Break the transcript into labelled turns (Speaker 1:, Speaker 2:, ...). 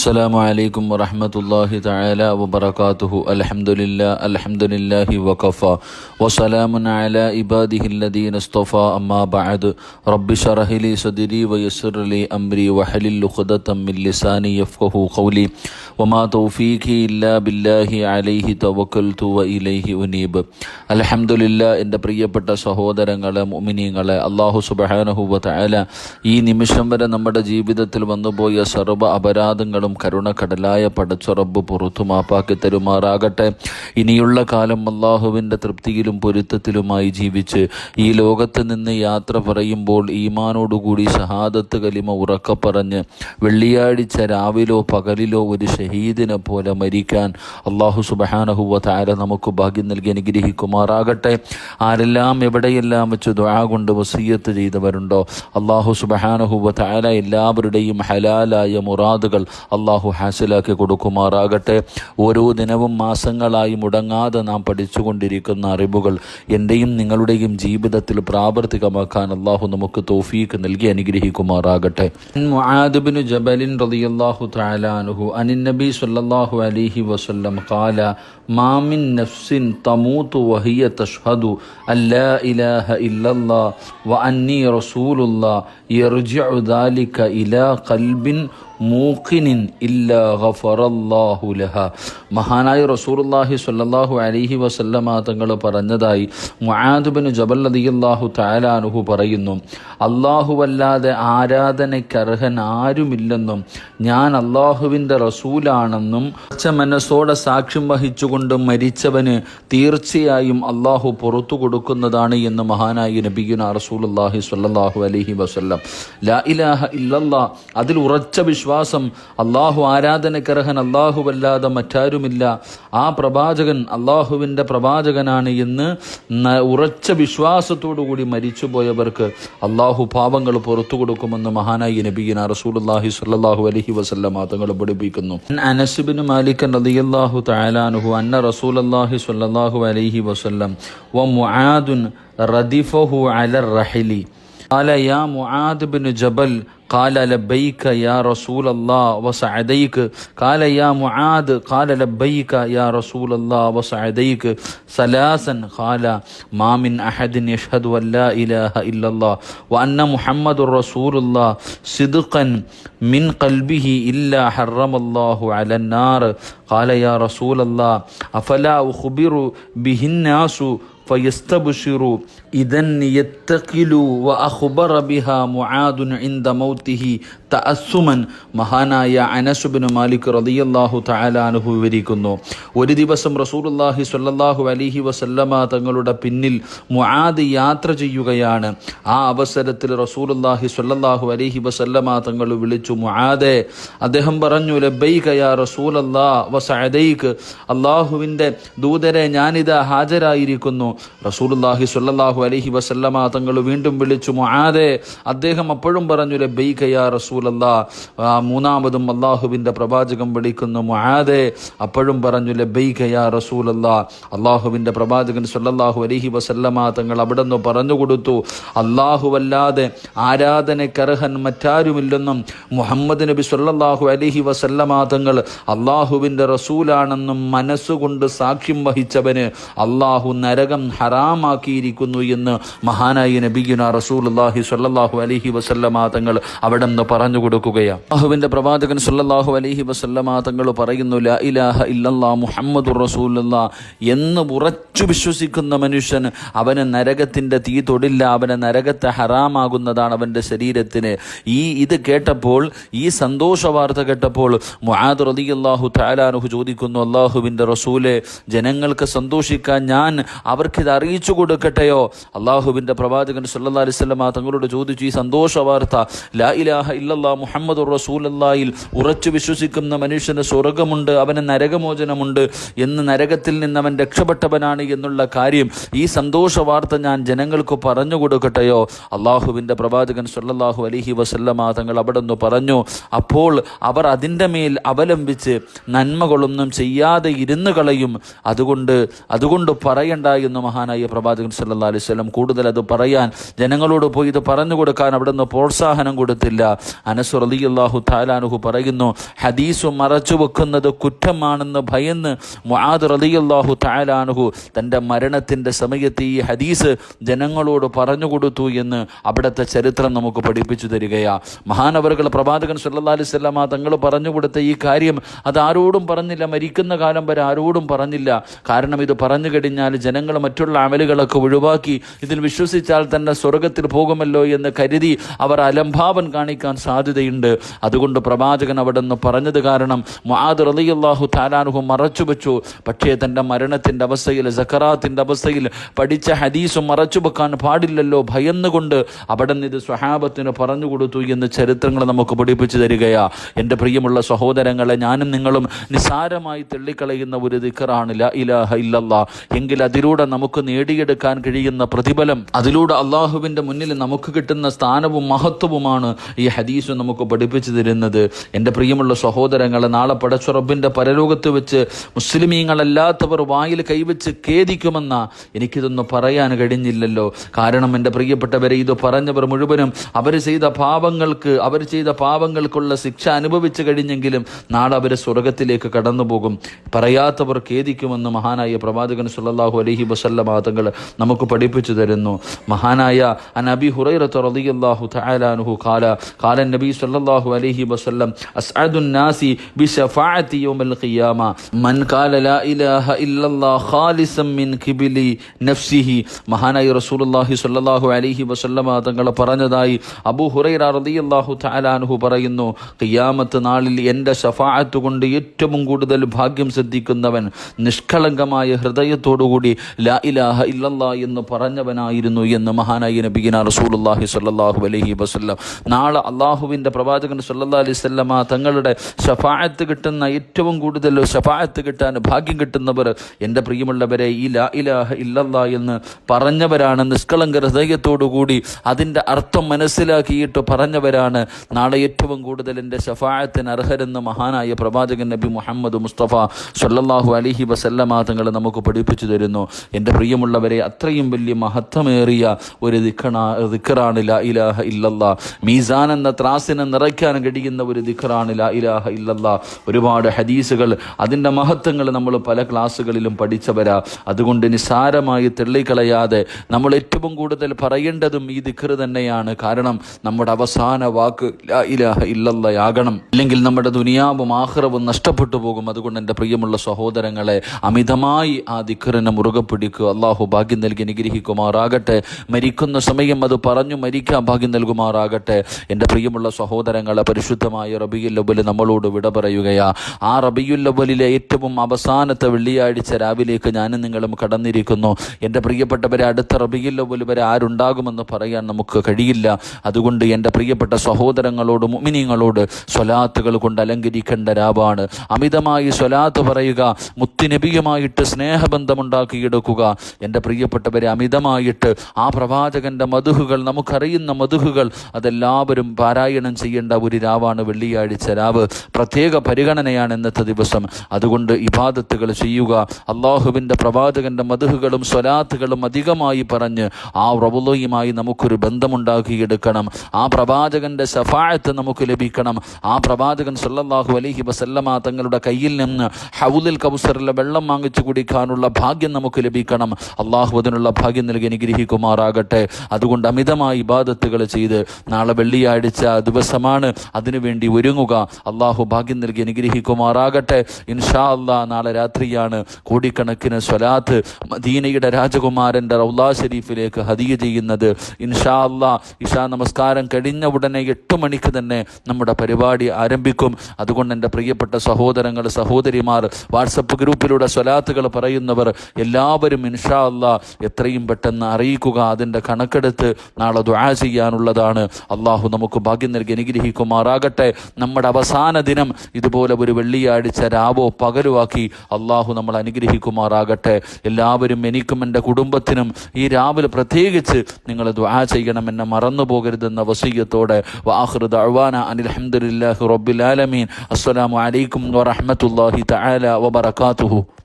Speaker 1: السلام عليكم ورحمة الله تعالى وبركاته الحمد لله الحمد لله وكفى وسلام على عباده الذين اصطفى أما بعد رب شرح لي صدري ويسر لي أمري وحلل عقدة من لساني يفقه قولي وما توفيقي إلا بالله عليه توكلت وإليه أنيب الحمد لله എൻ്റെ പ്രിയപ്പെട്ട സഹോദരങ്ങളെ മുമിനീങ്ങളെ അള്ളാഹു സുബഹാനഹുവ തആല ഈ നിമിഷം വരെ നമ്മുടെ ജീവിതത്തിൽ വന്നുപോയ സർവ്വ അപരാധങ്ങളും കരുണക്കടലായ പടച്ചുറബ് പുറത്തു മാപ്പാക്കി തരുമാറാകട്ടെ ഇനിയുള്ള കാലം അള്ളാഹുവിൻ്റെ തൃപ്തിയിലും പൊരുത്തത്തിലുമായി ജീവിച്ച് ഈ ലോകത്ത് നിന്ന് യാത്ര പറയുമ്പോൾ ഈമാനോടുകൂടി ഷഹാദത്ത് കലിമ ഉറക്ക പറഞ്ഞ് വെള്ളിയാഴ്ച രാവിലോ പകലിലോ ഒരു ഷഹീദിനെ പോലെ മരിക്കാൻ അള്ളാഹു സുബഹാനഹുവ താര നമുക്ക് ഭാഗ്യം നൽകി അനുഗ്രഹിക്കുമാറാകട്ടെ. ആരെല്ലാം എവിടെയെല്ലാം വെച്ച് ദുആ കൊണ്ട് വസീയത്ത് ചെയ്തവരുണ്ടോ അള്ളാഹു സുബഹാനഹുവ താര എല്ലാവരുടെയും ഹലാലായ മുറാദുകൾ അള്ളാഹു ഹാസിലാക്കി കൊടുക്കുമാറാകട്ടെ. ഓരോ ദിനവും മാസങ്ങളായി മുടങ്ങാതെ നാം പഠിച്ചുകൊണ്ടിരിക്കുന്ന അറിവുകൾ എന്റെയും നിങ്ങളുടെയും ജീവിതത്തിൽ പ്രാവർത്തികമാക്കാൻ അള്ളാഹു നമുക്ക് തോഫീക്ക് നൽകി അനുഗ്രഹിക്കുമാറാകട്ടെ. ജബലിൻ റളിയല്ലാഹു തആല അനിൻ നബി സല്ലല്ലാഹു അലൈഹി വസല്ലം ഖാല മാ മിൻ നഫ്സിൻ തമൂതു വഹിയ തഷ്ഹദു അല്ലാ ഇലാഹ ഇല്ലല്ലാ വ അന്നി റസൂലുള്ളാഹ് യർജിഉ ദാലിക ഇലാ ഖൽബിൻ മൂഖിനിൻ ഇല്ല ഗഫറല്ലാഹു ലഹ. മഹാനായ റസൂലുള്ളാഹി സ്വല്ലല്ലാഹു അലൈഹി വസല്ലമ തങ്ങൾ പറഞ്ഞതായി മുആദുബിന് ജബൽ റളിയല്ലാഹു തആല അൻഹു പറയുന്നു അല്ലാഹുവല്ലാതെ ആരാധനയ്ക്കർഹൻ ആരുമില്ലെന്നും ഞാൻ അള്ളാഹുവിന്റെ റസൂലാണെന്നും ഉറച്ച മനസ്സോടെ സാക്ഷ്യം വഹിച്ചുകൊണ്ട് മരിച്ചവന് തീർച്ചയായും അള്ളാഹു പുറത്തു കൊടുക്കുന്നതാണ് എന്ന് മഹാനായി നബിയുന റസൂലുള്ളാഹി സ്വല്ലല്ലാഹു അലൈഹി വസല്ലം. ലാ ഇലാഹ ഇല്ലല്ലാ അതിൽ ഉറച്ച വിശ്വാസം അള്ളാഹു ആരാധനക്കർഹൻ അല്ലാഹുവല്ലാതെ മറ്റാരുമില്ല ആ പ്രവാചകൻ അള്ളാഹുവിൻ്റെ പ്രവാചകനാണ് എന്ന് ന- ഉറച്ച വിശ്വാസത്തോടു കൂടി മരിച്ചുപോയവർക്ക് അള്ളാഹു പാപങ്ങൾ പുറത്തു കൊടുക്കുമെന്ന് മഹാനായി നബീന റസൂലുള്ളാഹി സ്വല്ലല്ലാഹു അലൈഹി വസല്ലമ തങ്ങൾ പഠിപ്പിക്കുന്നു അനസ് ബിൻ മാലിക് റളിയല്ലാഹു തആല അൻഹു അന്ന റസൂലുള്ളാഹി സ്വല്ലല്ലാഹു അലൈഹി വസല്ലം വ മുആദുൻ റദിഫഹു അല റഹിലി قال يا معاذ بن جبل قال لبيك يا رسول الله وسعديك قال يا معاذ قال لبيك يا رسول الله وسعديك ثلاثا قال ما من أحد يشهد أن لا إله إلا الله وأن محمد رسول الله صدقا من قلبه إلا حرم الله على النار قال يا رسول الله أفلا أخبر به الناس فيستبشروا. إذن يتقلوا وأخبر بها معاذ عند موته. തഅസ്സുമൻ മഹാനായ അനസുബിന് മാലിക് റളിയല്ലാഹു തആല അൻഹു വിവരിക്കുന്നു. ഒരു ദിവസം റസൂലുള്ളാഹി സ്വല്ലല്ലാഹു അലൈഹി വസല്ലമ തങ്ങളുടെ പിന്നിൽ മുആദ് യാത്ര ചെയ്യുകയാണ്. ആ അവസരത്തിൽ റസൂലുള്ളാഹി സ്വല്ലല്ലാഹു അലൈഹി വസല്ലമ തങ്ങൾ വിളിച്ചു മുആദെ അദ്ദേഹം പറഞ്ഞു ലബ്ബൈക യാ റസൂലല്ലാ വസഅദൈക്ക് അല്ലാഹുവിന്റെ ദൂതരെ ഞാനിതാ ഹാജരായിരിക്കുന്നു. റസൂലുള്ളാഹി സ്വല്ലല്ലാഹു അലൈഹി വസല്ലമ തങ്ങൾ വീണ്ടും വിളിച്ചു മുആദെ അദ്ദേഹം അപ്പോഴും പറഞ്ഞു ലബ്ബൈക യാ റസൂലല്ലാ മൂന്നാമതും അള്ളാഹുവിന്റെ പ്രവാചകം വിളിക്കുന്നു മുആദെ. അപ്പോഴും പറഞ്ഞു ലബ്ബൈക യാ റസൂലല്ലാ. അള്ളാഹുവിന്റെ പ്രവാചകൻ സല്ലാഹു അലഹി വസല്ലമ തങ്ങൾ അവിടെ നിന്ന് പറഞ്ഞു കൊടുത്തു അല്ലാഹുവല്ലാതെ ആരാധനക്കർഹൻ മറ്റാരുമില്ലെന്നും മുഹമ്മദ് നബി സല്ലാഹു അലഹി വസല്ലമ തങ്ങൾ അള്ളാഹുവിന്റെ റസൂലാണെന്നും മനസ്സുകൊണ്ട് സാക്ഷ്യം വഹിച്ചവന് അള്ളാഹു നരകം ഹറാമാക്കിയിരിക്കുന്നു എന്ന് മഹാനായ റസൂൽ റസൂലുള്ളാഹി സ്വല്ലല്ലാഹു അലൈഹി വസല്ലമ തങ്ങൾ അവിടെ നിന്ന് പറഞ്ഞു കൊടുക്കുകയാണ് അഹുവിന്റെ പ്രവാചകൻ സുല്ലാഹു അലഹി വസല്ലമ തങ്ങൾ പറയുന്നു ലാ ഇലാഹ ഇല്ലല്ലാ മുഹമ്മദുർ റസൂലുള്ളാ എന്ന് ഉറച്ചു വിശ്വസിക്കുന്ന മനുഷ്യൻ അവന് നരകത്തിന്റെ തീ തൊടില്ല അവന് നരകത്തെ ഹറാമാകുന്നതാണ് അവന്റെ ശരീരത്തിന്. ഈ ഇത് കേട്ടപ്പോൾ ഈ സന്തോഷ വാർത്ത കേട്ടപ്പോൾ മുആദ് റളിയല്ലാഹു താലാനുഹു ചോദിക്കുന്നു അള്ളാഹുവിന്റെ റസൂലെ ജനങ്ങൾക്ക് സന്തോഷിക്കാൻ ഞാൻ അവർക്കിത് അറിയിച്ചു കൊടുക്കട്ടെയോ? അള്ളാഹുവിന്റെ പ്രവാചകൻ സല്ലല്ലാഹു അലൈഹി വസല്ലമ തങ്ങളോട് ചോദിച്ചു ഈ സന്തോഷ വാർത്ത ലാ ഇലാഹ ഇല്ലല്ലാ മുഹമ്മദ് റസൂലല്ലായിൽ ഉറച്ചു വിശ്വസിക്കുന്ന മനുഷ്യന് സ്വർഗമുണ്ട് അവന് നരകമോചനമുണ്ട് എന്ന് നരകത്തിൽ നിന്ന് അവൻ രക്ഷപ്പെട്ടവനാണ് എന്നുള്ള കാര്യം ഈ സന്തോഷ വാർത്ത ഞാൻ ജനങ്ങൾക്ക് പറഞ്ഞു കൊടുക്കട്ടെയോ? അള്ളാഹുവിന്റെ പ്രവാചകൻ സല്ലാഹു അലൈഹി വസല്ലമ തങ്ങൾ അവിടെ നിന്ന് പറഞ്ഞു അപ്പോൾ അവർ അതിന്റെ മേൽ അവലംബിച്ച് നന്മകളൊന്നും ചെയ്യാതെ ഇരുന്ന് കളയും. അതുകൊണ്ട് അതുകൊണ്ട് പറയണ്ട എന്ന് മഹാനായ പ്രവാചകൻ സല്ലാ അലൈഹി വസല്ലം കൂടുതൽ അത് പറയാൻ ജനങ്ങളോട് പോയി ഇത് പറഞ്ഞു കൊടുക്കാൻ അവിടെ നിന്ന് പ്രോത്സാഹനം കൊടുത്തില്ല. അനസ് റളിയല്ലാഹു താലാനുഹു പറയുന്നു ഹദീസ് മറച്ചു വെക്കുന്നത് കുറ്റമാണെന്ന് ഭയന്ന് മുആദ് റളിയല്ലാഹു താലാനുഹു തന്റെ മരണത്തിന്റെ സമയത്ത് ഈ ഹദീസ് ജനങ്ങളോട് പറഞ്ഞു കൊടുത്തു എന്ന് അവിടുത്തെ ചരിത്രം നമുക്ക് പഠിപ്പിച്ചു തരികയാ. മഹാനവറുകൾ പ്രവാചകൻ സല്ലാ അലൈഹി വസല്ലമ തങ്ങൾ പറഞ്ഞു കൊടുത്ത ഈ കാര്യം അത് ആരോടും പറഞ്ഞില്ല മരിക്കുന്ന കാലം വരെ ആരോടും പറഞ്ഞില്ല. കാരണം ഇത് പറഞ്ഞു കഴിഞ്ഞാൽ ജനങ്ങൾ മറ്റുള്ള അമലുകളൊക്കെ ഒഴിവാക്കി ഇതിൽ വിശ്വസിച്ചാൽ തന്നെ സ്വർഗത്തിൽ പോകുമല്ലോ എന്ന് കരുതി അവർ അലംഭാവൻ കാണിക്കാൻ സാധ്യതയുണ്ട്. അതുകൊണ്ട് പ്രവാചകൻ അവിടെ നിന്ന് പറഞ്ഞത് കാരണം മുആദ് റളിയല്ലാഹു താലാനുഹു മറച്ചു വെച്ചു. പക്ഷേ തന്റെ മരണത്തിന്റെ അവസ്ഥയിൽ സക്കറാത്തിന്റെ അവസ്ഥയിൽ പഠിച്ച ഹദീസും മറച്ചു വെക്കാൻ പാടില്ലല്ലോ. ഭയന്നുകൊണ്ട് അവിടെ നിന്ന് ഇത് സ്വഹാബത്തിന് പറഞ്ഞു കൊടുത്തു എന്ന് ചരിത്രങ്ങൾ നമുക്ക് പഠിപ്പിച്ചു തരികയാ. എന്റെ പ്രിയമുള്ള സഹോദരങ്ങളെ ഞാനും നിങ്ങളും നിസാരമായി തള്ളിക്കളയുന്ന ഒരു ദിക്കറാണ് ല ഇലാഹ ഇല്ലല്ലാ. എങ്കിൽ അതിലൂടെ നമുക്ക് നേടിയെടുക്കാൻ കഴിയുന്ന പ്രതിഫലം അതിലൂടെ അള്ളാഹുവിന്റെ മുന്നിൽ നമുക്ക് കിട്ടുന്ന സ്ഥാനവും മഹത്വവുമാണ് ഈ ഹദീസ് നമുക്ക് പഠിപ്പിച്ചു തരുന്നത്. എന്റെ പ്രിയമുള്ള സഹോദരങ്ങളെ നാളെ പടച്ചുറബിന്റെ പരലോകത്ത് വെച്ച് മുസ്ലിമീങ്ങളല്ലാത്തവർ വായിൽ കൈവച്ച് ഖേദിക്കുമെന്ന എനിക്കിതൊന്നും പറയാൻ കഴിഞ്ഞില്ലല്ലോ. കാരണം എന്റെ പ്രിയപ്പെട്ടവരെ ഇത് പറഞ്ഞവർ മുഴുവനും അവർ ചെയ്ത പാപങ്ങൾക്ക് അവർ ചെയ്ത പാപങ്ങൾക്കുള്ള ശിക്ഷ അനുഭവിച്ചു കഴിഞ്ഞെങ്കിലും നാളെ അവർ സ്വർഗത്തിലേക്ക് കടന്നു പോകും പറയാത്തവർ ഖേദിക്കുമെന്ന് മഹാനായ പ്രവാചകൻ സുല്ലാഹു അലഹി വസല്ല മാതങ്ങൾ നമുക്ക് പഠിപ്പിച്ചു തരുന്നു. മഹാനായ അനബി ഹുറൈറത്ത് റളിയല്ലാഹു തആല കാല ഖാല നബി സല്ലല്ലാഹു അലൈഹി വസല്ലം അസ്അദുൻ നാസി ബിശഫാഅത്തി യൗമൽ ഖിയാമ മൻ ഖാല ലാ ഇലാഹ ഇല്ലല്ലാഹ് ഖാലിസൻ മിൻ നഫ്സിഹി. മഹാനായ റസൂലുള്ളാഹി അലൈഹി വസല്ലമ തങ്ങൾ പറഞ്ഞതായി അബൂ റളിയല്ലാഹു തആല പറയുന്നു ഖിയാമത്ത് നാളിൽ എന്റെ ഷഫാഅത്ത് കൊണ്ട് ഏറ്റവും കൂടുതൽ ഭാഗ്യം സിദ്ധിക്കുന്നവൻ നിഷ്കളങ്കമായ ഹൃദയത്തോടുകൂടി ലാ ഇലാഹ ഇല്ലല്ലാ എന്ന് പറഞ്ഞവനായിരുന്നു എന്ന് മഹാനായ നബിഗിന റസൂലുള്ളാഹി സ്വല്ലല്ലാഹു അലൈഹി വസല്ലം. നാളെ അള്ളാഹുവിന്റെ പ്രവാചകൻ സല്ലാ അലൈഹി വസല്ലമ തങ്ങളുടെ ഷഫായത്ത് കിട്ടുന്ന ഏറ്റവും കൂടുതൽ ഷഫായത്ത് കിട്ടാൻ ഭാഗ്യം കിട്ടുന്നവർ എന്റെ പ്രിയമുള്ളവരെ ഈ ലാ ഇലാഹ ഇല്ലല്ലാ എന്ന് പറഞ്ഞവരാണ് നിഷ്കളങ്ക ഹൃദയത്തോടുകൂടി അതിന്റെ അർത്ഥം മനസ്സിലാക്കിയിട്ട് പറഞ്ഞവരാണ്. നാളെ ഏറ്റവും കൂടുതൽ എന്റെ ഷഫായത്തിന് അർഹരെന്ന് മഹാനായ പ്രവാചകൻ നബി മുഹമ്മദ് മുസ്തഫ സല്ലാഹു അലിഹി വസല്ലമ തങ്ങൾ നമുക്ക് പഠിപ്പിച്ചു തരുന്നു. എന്റെ പ്രിയമുള്ളവരെ അത്രയും വലിയ മഹത്വമേറിയ ഒരു ദിക്കണ ദിക്കറാണ് ലാ ഇലാഹ ഇല്ലല്ലാ. മീസാൻ എന്ന ത്രാസിനെ നിറയ്ക്കാൻ കഴിയുന്ന ഒരു ദിഖറാണ് ലാ ഇലാഹ ഇല്ലല്ലാ. ഒരുപാട് ഹദീസുകൾ. അതിന്റെ മഹത്വങ്ങൾ നമ്മൾ പല ക്ലാസ്സുകളിലും പഠിച്ചവരാ. അതുകൊണ്ട് നിസാരമായി തെള്ളിക്കളയാതെ നമ്മൾ ഏറ്റവും കൂടുതൽ പറയേണ്ടതും ഈ ദിഖർ തന്നെയാണ്. കാരണം നമ്മുടെ അവസാന വാക്ക് ലാ ഇലാഹ ഇല്ലല്ലയാകണം അല്ലെങ്കിൽ നമ്മുടെ ദുനിയാവും ആഹ്റവും നഷ്ടപ്പെട്ടു പോകും. അതുകൊണ്ട് എന്റെ പ്രിയമുള്ള സഹോദരങ്ങളെ അമിതമായി ആ ദിഖറിനെ മുറുകെ പിടിക്കുക. അള്ളാഹു ഭാഗ്യം നൽകി അനുഗ്രഹിക്കുമാറാകട്ടെ. മരിക്കുന്ന സമയം അത് പറഞ്ഞു മരിക്കാൻ ഭാഗ്യം നൽകുമാറാകട്ടെ. എന്റെ പ്രിയമുള്ള സഹോദരങ്ങളെ പരിശുദ്ധമായ റബിയുൽ ലബൽ നമ്മളോട് വിട പറയുകയാ. ആ റബിയുല്ലബലിലെ ഏറ്റവും അവസാനത്തെ വെള്ളിയാഴ്ച രാവിലേക്ക് ഞാനും നിങ്ങളും കടന്നിരിക്കുന്നു. എന്റെ പ്രിയപ്പെട്ടവരെ അടുത്ത റബിയുൽ ലബൽ വരെ ആരുണ്ടാകുമെന്ന് പറയാൻ നമുക്ക് കഴിയില്ല. അതുകൊണ്ട് എന്റെ പ്രിയപ്പെട്ട സഹോദരങ്ങളോട് മുമിനിങ്ങളോട് സ്വലാത്തുകൾ കൊണ്ട് അലങ്കരിക്കേണ്ട രാവാണ്. അമിതമായി സ്വലാത്ത് പറയുക മുത്തിനബിയുമായിട്ട് സ്നേഹബന്ധമുണ്ടാക്കിയെടുക്കുക. എന്റെ പ്രിയപ്പെട്ടവരെ അമിതമായിട്ട് ആ പ്രവാചകന്റെ മധുഹുകൾ നമുക്കറിയുന്ന മധുഹുകൾ അതെല്ലാവരും പാരായണം ചെയ്യേണ്ട ഒരു രാവാണ് വെള്ളിയാഴ്ച രാവ്. പ്രത്യേക പരിഗണനയാണ് ഇന്നത്തെ ദിവസം. അതുകൊണ്ട് ഇബാദത്തുകൾ ചെയ്യുക. അള്ളാഹുവിന്റെ പ്രവാചകന്റെ മധുഹുകളും സ്വലാത്തുകളും അധികമായി പറഞ്ഞ് ആ റബുലോയുമായി നമുക്കൊരു ബന്ധമുണ്ടാക്കിയെടുക്കണം. ആ പ്രവാചകന്റെ സഫായത്ത് നമുക്ക് ലഭിക്കണം. ആ പ്രവാചകൻ സല്ലാഹു അലഹി വസല്ലമ തങ്ങളുടെ കയ്യിൽ നിന്ന് ഹൗലിൽ കൗസറിലെ വെള്ളം വാങ്ങിച്ചു കുടിക്കാനുള്ള ഭാഗ്യം നമുക്ക് ലഭിക്കണം. അള്ളാഹു അതിനുള്ള ഭാഗ്യം നൽകി അനുഗ്രഹിക്കുമാറാകട്ടെ. അതുകൊണ്ട് അമിതമായി ഇബാദത്തുകൾ ചെയ്ത് നാളെ വെള്ളിയാഴ്ച ദിവസമാണ്. അതിനുവേണ്ടി ഒരുങ്ങുക. അള്ളാഹു ഭാഗ്യം നൽകി അനുഗ്രഹിക്കുമാറാകട്ടെ. ഇൻഷാ അള്ളാ നാളെ രാത്രിയാണ് കോടിക്കണക്കിന് സ്വലാത്ത് മദീനയുടെ രാജകുമാരന്റെ റൗലാ ഷെരീഫിലേക്ക് ഹദിയ ചെയ്യുന്നത്. ഇൻഷാ അള്ളാ ഇഷാ നമസ്കാരം കഴിഞ്ഞ ഉടനെ എട്ട് മണിക്ക് തന്നെ നമ്മുടെ പരിപാടി ആരംഭിക്കും. അതുകൊണ്ട് എന്റെ പ്രിയപ്പെട്ട സഹോദരങ്ങൾ സഹോദരിമാർ വാട്സപ്പ് ഗ്രൂപ്പിലൂടെ സ്വലാത്തുകൾ പറയുന്നവർ എല്ലാവരും ഇൻഷാ അള്ളാ എത്രയും പെട്ടെന്ന് അറിയിക്കുക. അതിന്റെ കണക്കെടുത്ത് നാളെ ദുആ ചെയ്യാനുള്ളതാണ്. അള്ളാഹു നമുക്ക് ഭാഗ്യം നൽകി അനുഗ്രഹിക്കുമാറാകട്ടെ. നമ്മുടെ അവസാന ദിനം ഇതുപോലെ ഒരു വെള്ളിയാഴ്ച രാവോ പകലുവാക്കി അള്ളാഹു നമ്മൾ അനുഗ്രഹിക്കുമാറാകട്ടെ. എല്ലാവരും എനിക്കും എന്റെ കുടുംബത്തിനും ഈ രാവിലെ പ്രത്യേകിച്ച് നിങ്ങൾ ദ്വാ ചെയ്യണം എന്നെ മറന്നു പോകരുതെന്ന വസീയത്തോടെ. വാഹൃദ് അഴ്വാന അനിൽ അഹമ്മദില്ലാഹി റബ്ബിൽ ആലമീൻ. അസ്സലാമു അലൈക്കും വറഹ്മത്തുള്ളാഹി തആല വബറകാതുഹു.